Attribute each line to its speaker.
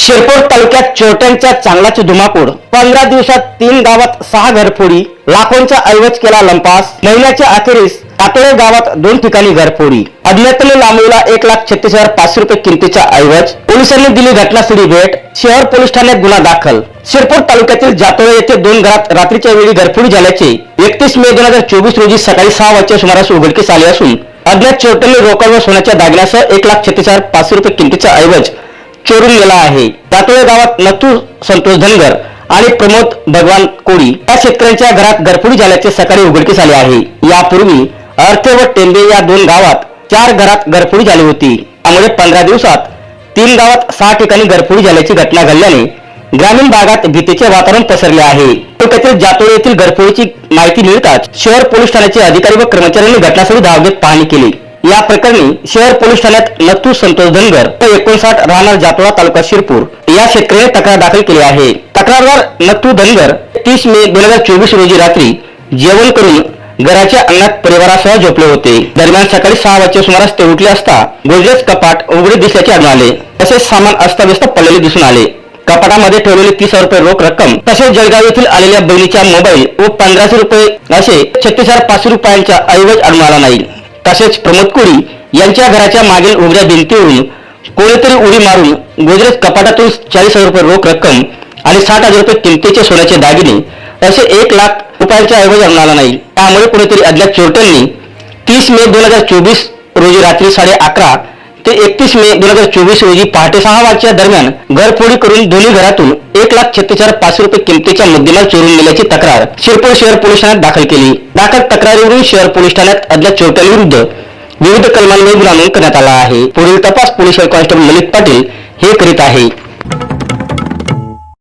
Speaker 1: शिरपूर तालुक्यात चोरट्यांच्या चांगलाची धुमाकूळ. पंधरा दिवसात तीन गावात सहा घरफोडी लाखोंचा ऐवज केला लंपास महिन्याच्या अखेरीस कातोळे गावात दोन ठिकाणी घरफोडी. अज्ञातने लांबवला एक लाख छत्तीस हजार पाचशे रुपये किमतीचा ऐवज. पोलिसांनी दिली घटनास्थळी भेट. शहर पोलीस ठाण्यात गुन्हा दाखल. शिरपूर तालुक्यातील जातोळे येथे दोन घरात रात्रीच्या वेळी घरफोडी झाल्याचे एकतीस मे दोन हजार चोवीस रोजी सकाळी सहा वाजच्या सुमारास उघडकीस आले असून अज्ञात चोरट्यांनी रोकड व सोन्याच्या दागिन्यासह एक लाख छत्तीस हजार पाचशे रुपये किमतीचा ऐवज चोरून गेला आहे. जातोळे गावात नथू संतोष धनगर आणि प्रमोद भगवान कोळी या शेतकऱ्यांच्या घरात घरफोडी झाल्याचे सकाळी उघडकीस आले आहे. यापूर्वी अर्थे व टेंबे या दोन गावात चार घरात घरफोडी झाली होती. त्यामुळे पंधरा दिवसात तीन गावात सहा ठिकाणी घरफोडी झाल्याची घटना घडल्याने ग्रामीण भागात भीतीचे वातावरण पसरले आहे. तालुक्यातील जातोळे येथील घरफोडीची माहिती मिळताच शहर पोलीस ठाण्याचे अधिकारी व कर्मचाऱ्यांनी घटनास्थळी धाव घेत पाहणी केली. या प्रकरणी शहर पोलीस ठाण्यात लथू संतोष धनगर व एकोणसाठ राहणार जातोळा तालुका शिरपूर या शेतकऱ्याने तक्रार दाखल केली आहे. तक्रारदार लथू धनगर तीस मे दोन हजार चोवीस रोजी रात्री जेवण करून घराच्या अंगणात परिवारासह झोपले होते. दरम्यान सकाळी सहा वाजच्या सुमारास ते उठले असता गोदरेज कपाट उघडे दिसल्याचे आढळून आले. तसेच सामान अस्ताव्यस्त पडलेले दिसून आले. कपाटामध्ये ठेवलेली तीस हजार रुपये रोख रक्कम तसेच जळगाव येथील आलेल्या बहिणीच्या मोबाईल व पंधराशे रुपये असे छत्तीस हजार पाचशे रुपयांच्या ऐवज आढळून आला नाही. तसेच प्रमोद कोळी यांच्या घराच्या मागील उघड्या भिंतीवरून कोणीतरी उडी मारून गोदरेज कपाटातून चाळीस हजार रुपये रोख रक्कम आणि साठ हजार रुपये किमतीचे सोन्याचे दागिने असे एक लाख रुपयांच्या ऐवज आला नाही. त्यामुळे कोणीतरी अज्ञात चोरट्यांनी तीस मे दोन हजार चोवीस रोजी रात्री साडे अकरा ते एकतीस मे दोन हजार चोवीस रोजी पहाटे सहा वाजच्या दरम्यान घरफोडी करून दोन्ही घरातून एक लाख छत्तीस हजार पाचशे रुपये किमतीच्या मुद्देमाल चोरून नेल्याची तक्रार शिरपूर शहर पोलीस ठाण्यात दाखल केली. दाखल तक्रारीवरून शहर पोलीस ठाण्यात अज्ञात चोरट्यांविरुद्ध विविध कलमांमध्ये गुन्हा नोंद करण्यात आला आहे. पुढील तपास police head constable Lalit Patil हे करीत आहे.